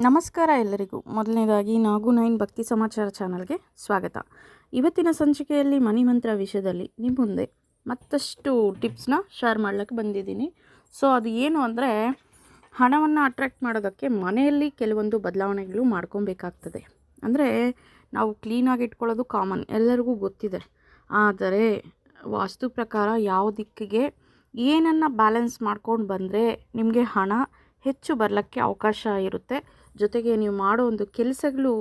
ನಮಸ್ಕಾರ ಎಲ್ಲರಿಗೂ. ಮೊದಲನೇದಾಗಿ ನಾಗು ನೈನ್ ಭಕ್ತಿ ಸಮಾಚಾರ ಚಾನಲ್ಗೆ ಸ್ವಾಗತ. ಇವತ್ತಿನ ಸಂಚಿಕೆಯಲ್ಲಿ ಮನಿ ಮಂತ್ರ ವಿಷಯದಲ್ಲಿ ನಿಮ್ಮ ಮುಂದೆ ಮತ್ತಷ್ಟು ಟಿಪ್ಸ್ನ ಶೇರ್ ಮಾಡ್ಲಿಕ್ಕೆ ಬಂದಿದ್ದೀನಿ. ಸೊ ಅದು ಏನು ಅಂದರೆ, ಹಣವನ್ನು ಅಟ್ರ್ಯಾಕ್ಟ್ ಮಾಡೋದಕ್ಕೆ ಮನೆಯಲ್ಲಿ ಕೆಲವೊಂದು ಬದಲಾವಣೆಗಳು ಮಾಡ್ಕೊಬೇಕಾಗ್ತದೆ. ಅಂದರೆ, ನಾವು ಕ್ಲೀನಾಗಿ ಇಟ್ಕೊಳ್ಳೋದು ಕಾಮನ್ ಎಲ್ಲರಿಗೂ ಗೊತ್ತಿದೆ. ಆದರೆ, ವಾಸ್ತು ಪ್ರಕಾರ ಯಾವ ದಿಕ್ಕಿಗೆ ಏನನ್ನು ಬ್ಯಾಲೆನ್ಸ್ ಮಾಡ್ಕೊಂಡು ಬಂದರೆ ನಿಮಗೆ ಹಣ ಹೆಚ್ಚು ಬರಲಿಕ್ಕೆ ಅವಕಾಶ ಇರುತ್ತೆ. ಜೊತೆಗೆ ನೀವು ಮಾಡೋ ಒಂದು ಕೆಲಸಗಳು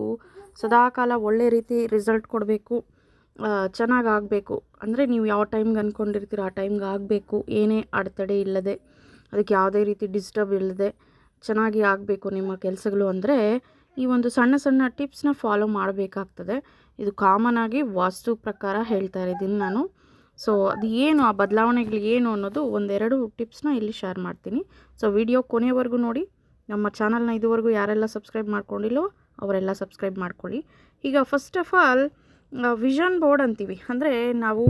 ಸದಾಕಾಲ ಒಳ್ಳೆ ರೀತಿ ರಿಸಲ್ಟ್ ಕೊಡಬೇಕು ಚೆನ್ನಾಗಿ ಆಗಬೇಕು. ಅಂದರೆ ನೀವು ಯಾವ ಟೈಮ್ಗೆ ಅಂದ್ಕೊಂಡಿರ್ತೀರೋ ಆ ಟೈಮ್ಗೆ ಆಗಬೇಕು. ಏನೇ ಅಡೆತಡೆ ಇಲ್ಲದೆ, ಅದಕ್ಕೆ ಯಾವುದೇ ರೀತಿ ಡಿಸ್ಟರ್ಬ್ ಇಲ್ಲದೆ ಚೆನ್ನಾಗಿ ಆಗಬೇಕು ನಿಮ್ಮ ಕೆಲಸಗಳು ಅಂದರೆ ಈ ಒಂದು ಸಣ್ಣ ಸಣ್ಣ ಟಿಪ್ಸ್ನ ಫಾಲೋ ಮಾಡಬೇಕಾಗ್ತದೆ. ಇದು ಕಾಮನ್ ಆಗಿ ವಾಸ್ತು ಪ್ರಕಾರ ಹೇಳ್ತಾ ಇದ್ದೀನಿ ನಾನು. ಸೊ ಅದು ಏನು, ಆ ಬದಲಾವಣೆಗಳು ಏನು ಅನ್ನೋದು ಒಂದೆರಡು ಟಿಪ್ಸ್ನ ಇಲ್ಲಿ ಶೇರ್ ಮಾಡ್ತೀನಿ. ಸೊ ವಿಡಿಯೋ ಕೊನೆವರೆಗೂ ನೋಡಿ. ನಮ್ಮ ಚಾನಲ್ನ ಇದುವರೆಗೂ ಯಾರೆಲ್ಲ ಸಬ್ಸ್ಕ್ರೈಬ್ ಮಾಡ್ಕೊಂಡಿಲ್ಲೋ ಅವರೆಲ್ಲ ಸಬ್ಸ್ಕ್ರೈಬ್ ಮಾಡ್ಕೊಳ್ಳಿ. ಈಗ first of all vision board ಅಂತೀವಿ. ಅಂದರೆ ನಾವು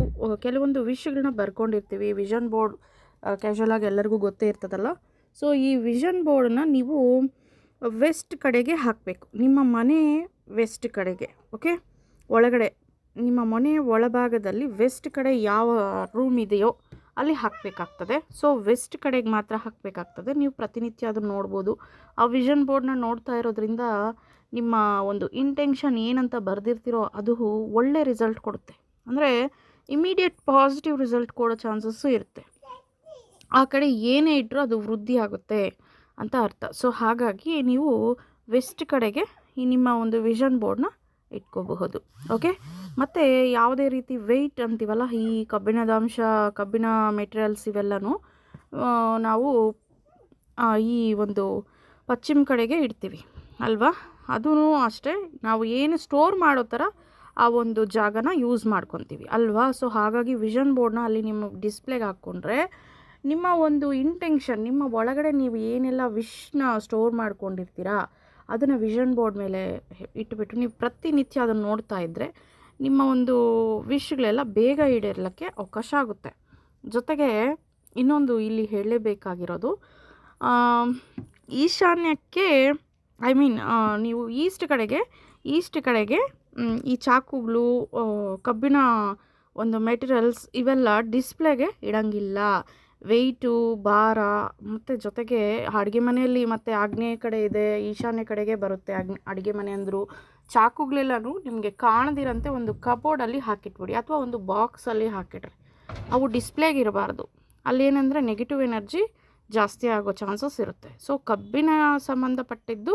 ಕೆಲವೊಂದು ವಿಷಯಗಳನ್ನ ಬರ್ಕೊಂಡಿರ್ತೀವಿ. ವಿಷನ್ ಬೋರ್ಡ್ ಕ್ಯಾಶುವಲ್ ಆಗಿ ಎಲ್ಲರಿಗೂ ಗೊತ್ತೇ ಇರ್ತದಲ್ಲ. ಸೊ ಈ ವಿಷನ್ ಬೋರ್ಡನ್ನ ನೀವು ವೆಸ್ಟ್ ಕಡೆಗೆ ಹಾಕಬೇಕು. ನಿಮ್ಮ ಮನೆ ವೆಸ್ಟ್ ಕಡೆಗೆ ಓಕೆ ಒಳಗಡೆ ನಿಮ್ಮ ಮನೆಯ ಒಳಭಾಗದಲ್ಲಿ ವೆಸ್ಟ್ ಕಡೆ ಯಾವ ರೂಮ್ ಇದೆಯೋ ಅಲ್ಲಿ ಹಾಕಬೇಕಾಗ್ತದೆ. ಸೊ ವೆಸ್ಟ್ ಕಡೆಗೆ ಮಾತ್ರ ಹಾಕಬೇಕಾಗ್ತದೆ. ನೀವು ಪ್ರತಿನಿತ್ಯ ಅದನ್ನು ನೋಡ್ಬೋದು. ಆ ವಿಷನ್ ಬೋರ್ಡ್ನ ನೋಡ್ತಾ ಇರೋದ್ರಿಂದ ನಿಮ್ಮ ಒಂದು ಇಂಟೆನ್ಷನ್ ಏನಂತ ಬರೆದಿರ್ತೀರೋ ಅದು ಒಳ್ಳೆ ರಿಸಲ್ಟ್ ಕೊಡುತ್ತೆ. ಅಂದರೆ ಇಮಿಡಿಯೇಟ್ ಪಾಸಿಟಿವ್ ರಿಸಲ್ಟ್ ಕೊಡೋ ಚಾನ್ಸಸ್ಸು ಇರುತ್ತೆ. ಆ ಕಡೆ ಏನೇ ಇಟ್ಟರೂ ಅದು ವೃದ್ಧಿ ಆಗುತ್ತೆ ಅಂತ ಅರ್ಥ. ಸೊ ಹಾಗಾಗಿ ನೀವು ವೆಸ್ಟ್ ಕಡೆಗೆ ಈ ನಿಮ್ಮ ಒಂದು ವಿಷನ್ ಬೋರ್ಡ್ನ ಇಟ್ಕೋಬಹುದು. ಓಕೆ ಮತ್ತು ಯಾವುದೇ ರೀತಿ ವೆಯ್ಟ್ ಅಂತೀವಲ್ಲ, ಈ ಕಬ್ಬಿಣದ ಅಂಶ, ಕಬ್ಬಿಣ ಮೆಟೀರಿಯಲ್ಸ್ ಇವೆಲ್ಲನೂ ನಾವು ಈ ಒಂದು ಪಶ್ಚಿಮ ಕಡೆಗೆ ಇಡ್ತೀವಿ, ಅಲ್ವಾ? ಅದೂ ಅಷ್ಟೇ, ನಾವು ಏನು ಸ್ಟೋರ್ ಮಾಡೋ ಥರ ಆ ಒಂದು ಜಾಗನ ಯೂಸ್ ಮಾಡ್ಕೊತೀವಿ, ಅಲ್ವಾ? ಸೊ ಹಾಗಾಗಿ ವಿಷನ್ ಬೋರ್ಡ್ನ ಅಲ್ಲಿ ನಿಮ್ಮ ಡಿಸ್ಪ್ಲೇಗೆ ಹಾಕ್ಕೊಂಡ್ರೆ, ನಿಮ್ಮ ಒಂದು ಇಂಟೆನ್ಷನ್ ನಿಮ್ಮ ಒಳಗಡೆ ನೀವು ಏನೆಲ್ಲ ವಿಶ್ನ ಸ್ಟೋರ್ ಮಾಡ್ಕೊಂಡಿರ್ತೀರಾ, ಅದನ್ನು ವಿಷನ್ ಬೋರ್ಡ್ ಮೇಲೆ ಇಟ್ಬಿಟ್ಟು, ನೀವು ಪ್ರತಿನಿತ್ಯ ಅದನ್ನು ನೋಡ್ತಾ ಇದ್ದರೆ ನಿಮ್ಮ ಒಂದು ವಿಶ್ಗಳೆಲ್ಲ ಬೇಗ ಈಡೇರ್ಲಿಕ್ಕೆ ಅವಕಾಶ ಆಗುತ್ತೆ. ಜೊತೆಗೆ ಇನ್ನೊಂದು ಇಲ್ಲಿ ಹೇಳಲೇಬೇಕಾಗಿರೋದು ಈಶಾನ್ಯಕ್ಕೆ ಐ ಮೀನ್ ನೀವು ಈಸ್ಟ್ ಕಡೆಗೆ ಈಸ್ಟ್ ಕಡೆಗೆ ಈ ಚಾಕುಗಳು ಕಬ್ಬಿಣ ಒಂದು ಮೆಟೀರಿಯಲ್ಸ್ ಇವೆಲ್ಲ ಡಿಸ್ಪ್ಲೇಗೆ ಇಡಂಗಿಲ್ಲ. ವೆಯ್ಟು, ಭಾರ, ಮತ್ತು ಜೊತೆಗೆ ಅಡುಗೆ ಮನೆಯಲ್ಲಿ ಮತ್ತು ಆಗ್ನೇಯ ಕಡೆ ಇದೆ, ಈಶಾನ್ಯ ಕಡೆಗೆ ಬರುತ್ತೆ. ಅಗ್ ಅಡುಗೆ ಮನೆ ಅಂದರು ಚಾಕುಗಳೆಲ್ಲನೂ ನಿಮಗೆ ಕಾಣದಿರಂತೆ ಒಂದು ಕಬೋರ್ಡಲ್ಲಿ ಹಾಕಿಟ್ಬಿಡಿ ಅಥವಾ ಒಂದು ಬಾಕ್ಸಲ್ಲಿ ಹಾಕಿಡ್ರಿ ಅವು ಡಿಸ್ಪ್ಲೇಗೆ ಇರಬಾರ್ದು ಅಲ್ಲೇನೆಂದರೆ ನೆಗೆಟಿವ್ ಎನರ್ಜಿ ಜಾಸ್ತಿ ಆಗೋ ಚಾನ್ಸಸ್ ಇರುತ್ತೆ. ಸೊ, ಕಬ್ಬಿನ ಸಂಬಂಧಪಟ್ಟಿದ್ದು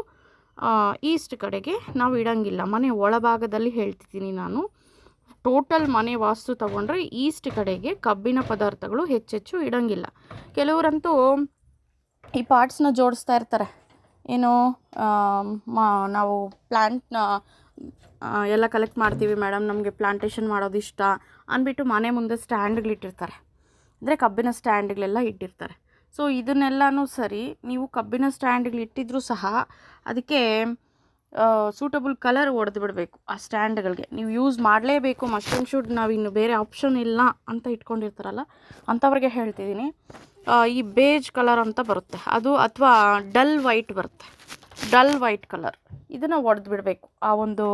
ಈಸ್ಟ್ ಕಡೆಗೆ ನಾವು ಇಡಂಗಿಲ್ಲ. ಮನೆ ಒಳಭಾಗದಲ್ಲಿ ಹೇಳ್ತಿದ್ದೀನಿ ನಾನು. ಟೋಟಲ್ ಮನೆ ವಾಸ್ತು ತಗೊಂಡ್ರೆ ಈಸ್ಟ್ ಕಡೆಗೆ ಕಬ್ಬಿನ ಪದಾರ್ಥಗಳು ಹೆಚ್ಚೆಚ್ಚು ಇಡಂಗಿಲ್ಲ. ಕೆಲವರಂತೂ ಈ ಪಾರ್ಟ್ಸ್ನ ಜೋಡಿಸ್ತಾ ಇರ್ತಾರೆ. ಏನು ಮಾ, ನಾವು ಪ್ಲ್ಯಾಂಟ್ನ ಎಲ್ಲ ಕಲೆಕ್ಟ್ ಮಾಡ್ತೀವಿ ಮೇಡಮ್ ನಮಗೆ ಪ್ಲಾಂಟೇಷನ್ ಮಾಡೋದು ಇಷ್ಟ ಅಂದ್ಬಿಟ್ಟು ಮನೆ ಮುಂದೆ ಸ್ಟ್ಯಾಂಡ್ಗಳಿಟ್ಟಿರ್ತಾರೆ ಅಂದರೆ ಕಬ್ಬಿನ ಸ್ಟ್ಯಾಂಡ್ಗಳೆಲ್ಲ ಇಟ್ಟಿರ್ತಾರೆ. ಸೊ ಇದನ್ನೆಲ್ಲನೂ ಸರಿ, ನೀವು ಕಬ್ಬಿನ ಸ್ಟ್ಯಾಂಡ್ಗಳು ಇಟ್ಟಿದ್ರೂ ಸಹ, ಅದಕ್ಕೆ ಸೂಟಬಲ್ ಕಲರ್ ಹೊಡೆದು ಬಿಡಬೇಕು ಆ ಸ್ಟ್ಯಾಂಡ್ಗಳಿಗೆ. ನೀವು ಯೂಸ್ ಮಾಡಲೇಬೇಕು ಮಶ್ರೂಮ್ ಶೂಟ್ ನಾವು ಇನ್ನು ಬೇರೆ ಆಪ್ಷನ್ ಇಲ್ಲ ಅಂತ ಇಟ್ಕೊಂಡಿರ್ತಾರಲ್ಲ ಅಂಥವ್ರಿಗೆ ಹೇಳ್ತಿದ್ದೀನಿ. ಈ ಬೇಜ್ ಕಲರ್ ಅಂತ ಬರುತ್ತೆ. ಅದು ಅಥವಾ ಡಲ್ ವೈಟ್ ಬರುತ್ತೆ. ಡಲ್ ವೈಟ್ ಕಲರ್ ಇದನ್ನು ಒಡೆದು ಬಿಡಬೇಕು. ಆ ಒಂದು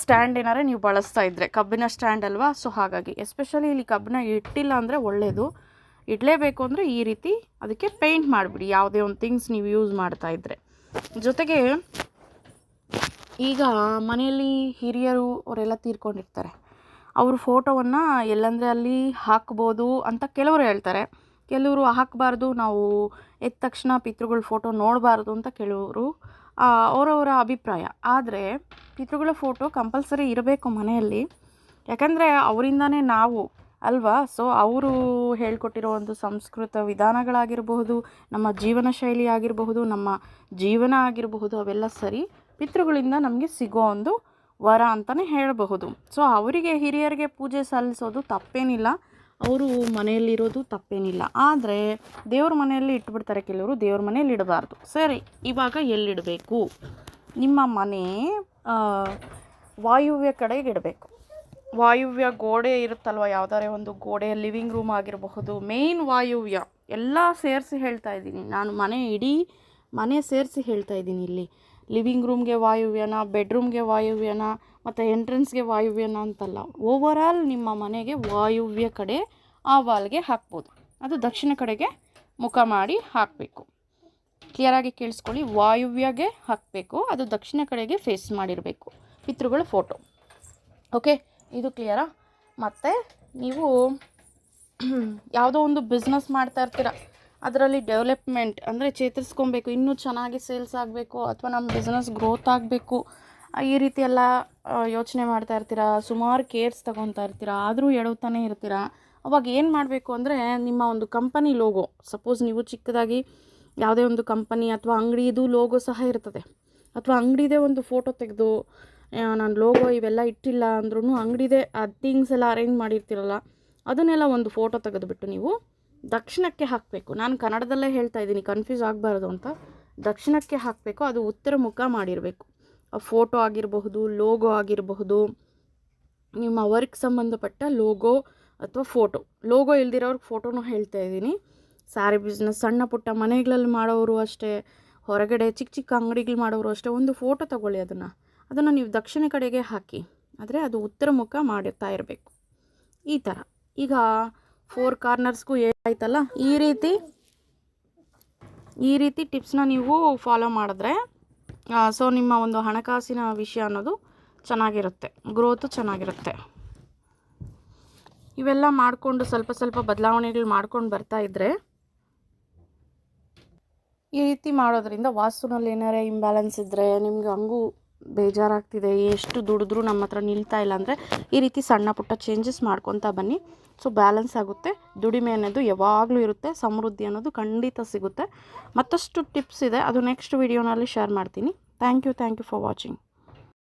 ಸ್ಟ್ಯಾಂಡ್ ಏನಾರ ನೀವು ಬಳಸ್ತಾ ಇದ್ದರೆ ಕಬ್ಬಿನ ಸ್ಟ್ಯಾಂಡ್ ಅಲ್ವಾ? ಸೊ ಹಾಗಾಗಿ ಎಸ್ಪೆಷಲಿ ಇಲ್ಲಿ ಕಬ್ಬಿನ ಇಟ್ಟಿಲ್ಲ ಅಂದರೆ ಒಳ್ಳೆಯದು ಇಡಲೇಬೇಕು ಅಂದರೆ ಈ ರೀತಿ ಅದಕ್ಕೆ ಪೇಂಟ್ ಮಾಡಿಬಿಡಿ. ಯಾವುದೇ ಒಂದು ಥಿಂಗ್ಸ್ ನೀವು ಯೂಸ್ ಮಾಡ್ತಾ ಇದ್ದರೆ ಜೊತೆಗೆ ಈಗ ಮನೆಯಲ್ಲಿ ಹಿರಿಯರು ಅವರೆಲ್ಲ ತೀರ್ಕೊಂಡಿರ್ತಾರೆ. ಅವರು ಫೋಟೋವನ್ನು ಎಲ್ಲಂದರೆ ಅಲ್ಲಿ ಹಾಕ್ಬೋದು ಅಂತ ಕೆಲವರು ಹೇಳ್ತಾರೆ. ಕೆಲವರು ಹಾಕಬಾರ್ದು, ನಾವು ಎದ್ದ ತಕ್ಷಣ ಪಿತೃಗಳ ಫೋಟೋ ನೋಡಬಾರ್ದು ಅಂತ ಕೆಲವರು ಅವರವರ ಅಭಿಪ್ರಾಯ. ಆದರೆ ಪಿತೃಗಳ ಫೋಟೋ ಕಂಪಲ್ಸರಿ ಇರಬೇಕು ಮನೆಯಲ್ಲಿ. ಯಾಕಂದರೆ ಅವರಿಂದನೇ ನಾವು ಅಲ್ವಾ? ಸೊ ಅವರು ಹೇಳ್ಕೊಟ್ಟಿರೋ ಒಂದು ಸಂಸ್ಕೃತ ವಿಧಾನಗಳಾಗಿರಬಹುದು, ನಮ್ಮ ಜೀವನ ಶೈಲಿ ಆಗಿರಬಹುದು, ನಮ್ಮ ಜೀವನ ಆಗಿರಬಹುದು, ಅವೆಲ್ಲ ಸರಿ ಪಿತೃಗಳಿಂದ ನಮಗೆ ಸಿಗೋ ಒಂದು ವರ ಅಂತಲೇ ಹೇಳಬಹುದು. ಸೊ ಅವರಿಗೆ ಹಿರಿಯರಿಗೆ ಪೂಜೆ ಸಲ್ಲಿಸೋದು ತಪ್ಪೇನಿಲ್ಲ. ಅವರು ಮನೆಯಲ್ಲಿರೋದು ತಪ್ಪೇನಿಲ್ಲ. ಆದರೆ, ದೇವ್ರ ಮನೆಯಲ್ಲಿ ಇಟ್ಬಿಡ್ತಾರೆ ಕೆಲವರು, ದೇವ್ರ ಮನೆಯಲ್ಲಿ ಇಡಬಾರ್ದು. ಸರಿ, ಇವಾಗ ಎಲ್ಲಿಡಬೇಕು? ನಿಮ್ಮ ಮನೆ ವಾಯುವ್ಯ ಕಡೆಗೆ ಇಡಬೇಕು. ವಾಯುವ್ಯ ಗೋಡೆ ಇರುತ್ತಲ್ವ? ಯಾವ್ದಾರೇ ಒಂದು ಗೋಡೆ, ಲಿವಿಂಗ್ ರೂಮ್ ಆಗಿರಬಹುದು, ಮೇನ್ ವಾಯುವ್ಯ ಎಲ್ಲ ಸೇರಿಸಿ ಹೇಳ್ತಾ ಇದ್ದೀನಿ. ನಾನು ಮನೆ ಇಡೀ ಮನೆ ಸೇರಿಸಿ ಹೇಳ್ತಾ ಇದ್ದೀನಿ ಇಲ್ಲಿ. ಲಿವಿಂಗ್ ರೂಮ್ಗೆ ವಾಯುವ್ಯನ, ಬೆಡ್ರೂಮ್ಗೆ ವಾಯುವ್ಯನ, ಮತ್ತು ಎಂಟ್ರೆನ್ಸ್ಗೆ ವಾಯುವ್ಯನ ಅಂತಲ್ಲ. ಓವರಾಲ್ ನಿಮ್ಮ ಮನೆಗೆ ವಾಯುವ್ಯ ಕಡೆ ಆ ವಾಲ್ಗೆ ಹಾಕ್ಬೋದು. ಅದು ದಕ್ಷಿಣ ಕಡೆಗೆ ಮುಖ ಮಾಡಿ ಹಾಕಬೇಕು. ಕ್ಲಿಯರಾಗಿ ಕೇಳಿಸ್ಕೊಳ್ಳಿ. ವಾಯುವ್ಯಗೆ ಹಾಕಬೇಕು. ಅದು ದಕ್ಷಿಣ ಕಡೆಗೆ ಫೇಸ್ ಮಾಡಿರಬೇಕು. ಪಿತೃಗಳ ಫೋಟೋ ಓಕೆ ಇದು ಕ್ಲಿಯರಾ ಮತ್ತು ನೀವು ಯಾವುದೋ ಒಂದು ಬಿಸ್ನೆಸ್ ಮಾಡ್ತಾ ಇರ್ತೀರ, ಅದರಲ್ಲಿ ಡೆವಲಪ್ಮೆಂಟ್ ಅಂದರೆ ಚೇತರಿಸ್ಕೊಬೇಕು, ಇನ್ನೂ ಚೆನ್ನಾಗಿ ಸೇಲ್ಸ್ ಆಗಬೇಕು, ಅಥವಾ ನಮ್ಮ ಬಿಸ್ನೆಸ್ ಗ್ರೋತ್ ಆಗಬೇಕು ಈ ರೀತಿ ಎಲ್ಲ ಯೋಚನೆ ಮಾಡ್ತಾ ಇರ್ತೀರ, ಸುಮಾರು ಕೇರ್ಸ್ ತೊಗೊತಾ ಇರ್ತೀರ, ಆದರೂ ಎಡವ್ತಾನೆ ಇರ್ತೀರ, ಅವಾಗ ಏನು ಮಾಡಬೇಕು ಅಂದರೆ ನಿಮ್ಮ ಒಂದು ಕಂಪನಿ ಲೋಗೋ ಸಪೋಸ್ ನೀವು ಚಿಕ್ಕದಾಗಿ ಯಾವುದೇ ಒಂದು ಕಂಪನಿ ಅಥವಾ ಅಂಗಡಿದು ಲೋಗೋ ಸಹ ಇರ್ತದೆ, ಅಥವಾ ಅಂಗಡಿದೇ ಒಂದು ಫೋಟೋ ತೆಗೆದು ನಾನು ಲೋಗೋ ಇವೆಲ್ಲ ಇಟ್ಟಿಲ್ಲ ಅಂದ್ರೂ ಅಂಗಡಿದೆ ಆ ಥಿಂಗ್ಸ್ ಎಲ್ಲ ಅರೇಂಜ್ ಮಾಡಿರ್ತೀರಲ್ಲ, ಅದನ್ನೆಲ್ಲ ಒಂದು ಫೋಟೋ ತೆಗೆದುಬಿಟ್ಟು ನೀವು ದಕ್ಷಿಣಕ್ಕೆ ಹಾಕಬೇಕು. ನಾನು ಕನ್ನಡದಲ್ಲೇ ಹೇಳ್ತಾ ಇದ್ದೀನಿ ಕನ್ಫ್ಯೂಸ್ ಆಗಬಾರ್ದು ಅಂತ. ದಕ್ಷಿಣಕ್ಕೆ ಹಾಕಬೇಕು, ಅದು ಉತ್ತರ ಮುಖ ಮಾಡಿರಬೇಕು. ಆ ಫೋಟೋ ಆಗಿರಬಹುದು ಲೋಗೋ ಆಗಿರಬಹುದು, ನಿಮ್ಮ ವರ್ಕ್ ಸಂಬಂಧಪಟ್ಟ ಲೋಗೋ ಅಥವಾ ಫೋಟೋ ಲೋಗೋ ಇಲ್ದಿರೋರ್ಗೆ ಫೋಟೋನು ಹೇಳ್ತಾ ಇದ್ದೀನಿ. ಸ್ಯಾರಿ ಬಿಸ್ನೆಸ್ ಸಣ್ಣ ಪುಟ್ಟ ಮನೆಗಳಲ್ಲಿ ಮಾಡೋರು ಅಷ್ಟೇ, ಹೊರಗಡೆ ಚಿಕ್ಕ ಚಿಕ್ಕ ಅಂಗಡಿಗಳು ಮಾಡೋರು ಅಷ್ಟೇ, ಒಂದು ಫೋಟೋ ತಗೊಳ್ಳಿ ಅದನ್ನು. ಅದನ್ನು ನೀವು ದಕ್ಷಿಣ ಕಡೆಗೆ ಹಾಕಿ, ಆದರೆ ಅದು ಉತ್ತರ ಮುಖ ಮಾಡುತ್ತಾ ಇರಬೇಕು. ಈ ಥರ ಈಗ ಫೋರ್ ಕಾರ್ನರ್ಸ್ಗೂ ಆಯ್ತಲ್ಲ? ಈ ರೀತಿ ಈ ರೀತಿ ಟಿಪ್ಸ್ನ ನೀವು ಫಾಲೋ ಮಾಡಿದ್ರೆ ಸೊ ನಿಮ್ಮ ಒಂದು ಹಣಕಾಸಿನ ವಿಷಯ ಅನ್ನೋದು ಚೆನ್ನಾಗಿರುತ್ತೆ. ಗ್ರೋತು ಚೆನ್ನಾಗಿರುತ್ತೆ. ಇವೆಲ್ಲ ಮಾಡಿಕೊಂಡು ಸ್ವಲ್ಪ ಸ್ವಲ್ಪ ಬದಲಾವಣೆಗಳು ಮಾಡ್ಕೊಂಡು ಬರ್ತಾ ಇದ್ದರೆ ಈ ರೀತಿ ಮಾಡೋದ್ರಿಂದ ವಾಸ್ತುನಲ್ಲಿ ಏನಾರೇ ಇಂಬ್ಯಾಲೆನ್ಸ್ ಇದ್ದರೆ ನಿಮ್ಗೆ ಹಂಗೂ ಬೇಜಾರಾಗ್ತಿದೆ, ಎಷ್ಟು ದುಡಿದ್ರು ನಮ್ಮ ಹತ್ರ ನಿಲ್ತಾ ಇಲ್ಲ ಅಂದರೆ ಈ ರೀತಿ ಸಣ್ಣ ಪುಟ್ಟ ಚೇಂಜಸ್ ಮಾಡ್ಕೊತಾ ಬನ್ನಿ. ಸೊ ಬ್ಯಾಲೆನ್ಸ್ ಆಗುತ್ತೆ. ದುಡಿಮೆ ಅನ್ನೋದು ಯಾವಾಗಲೂ ಇರುತ್ತೆ. ಸಮೃದ್ಧಿ ಅನ್ನೋದು ಖಂಡಿತ ಸಿಗುತ್ತೆ. ಮತ್ತಷ್ಟು ಟಿಪ್ಸ್ ಇದೆ. ಅದು ನೆಕ್ಸ್ಟ್ ವಿಡಿಯೋನಲ್ಲಿ ಶೇರ್ ಮಾಡ್ತೀನಿ. Thank you thank you for watching